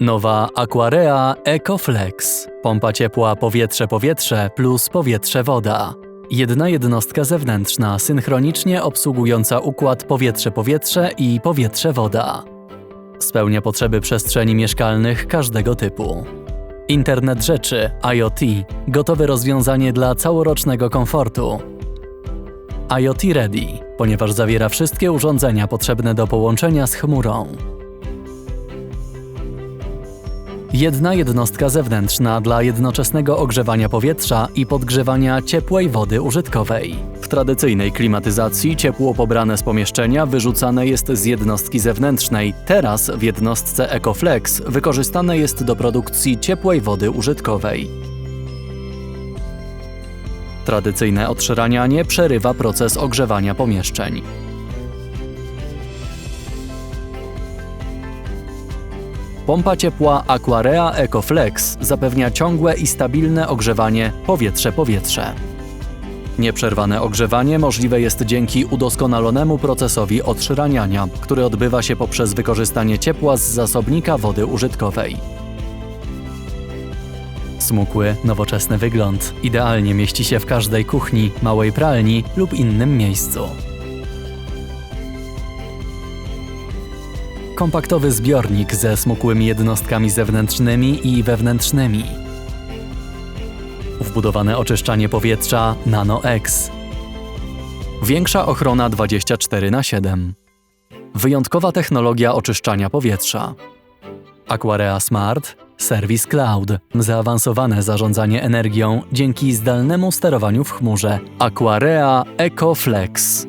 Nowa Aquarea EcoFlex. Pompa ciepła powietrze-powietrze plus powietrze-woda. Jedna jednostka zewnętrzna synchronicznie obsługująca układ powietrze-powietrze i powietrze-woda. Spełnia potrzeby przestrzeni mieszkalnych każdego typu. Internet rzeczy IoT gotowe rozwiązanie dla całorocznego komfortu. IoT Ready, ponieważ zawiera wszystkie urządzenia potrzebne do połączenia z chmurą. Jedna jednostka zewnętrzna dla jednoczesnego ogrzewania powietrza i podgrzewania ciepłej wody użytkowej. W tradycyjnej klimatyzacji ciepło pobrane z pomieszczenia wyrzucane jest z jednostki zewnętrznej. Teraz w jednostce EcoFlex wykorzystane jest do produkcji ciepłej wody użytkowej. Tradycyjne odszranianie przerywa proces ogrzewania pomieszczeń. Pompa ciepła Aquarea EcoFlex zapewnia ciągłe i stabilne ogrzewanie powietrze-powietrze. Nieprzerwane ogrzewanie możliwe jest dzięki udoskonalonemu procesowi odszraniania, który odbywa się poprzez wykorzystanie ciepła z zasobnika wody użytkowej. Smukły, nowoczesny wygląd idealnie mieści się w każdej kuchni, małej pralni lub innym miejscu. Kompaktowy zbiornik ze smukłymi jednostkami zewnętrznymi i wewnętrznymi. Wbudowane oczyszczanie powietrza NanoX. Większa ochrona 24 na 7. Wyjątkowa technologia oczyszczania powietrza. Aquarea Smart Service Cloud. Zaawansowane zarządzanie energią dzięki zdalnemu sterowaniu w chmurze. Aquarea EcoFlex.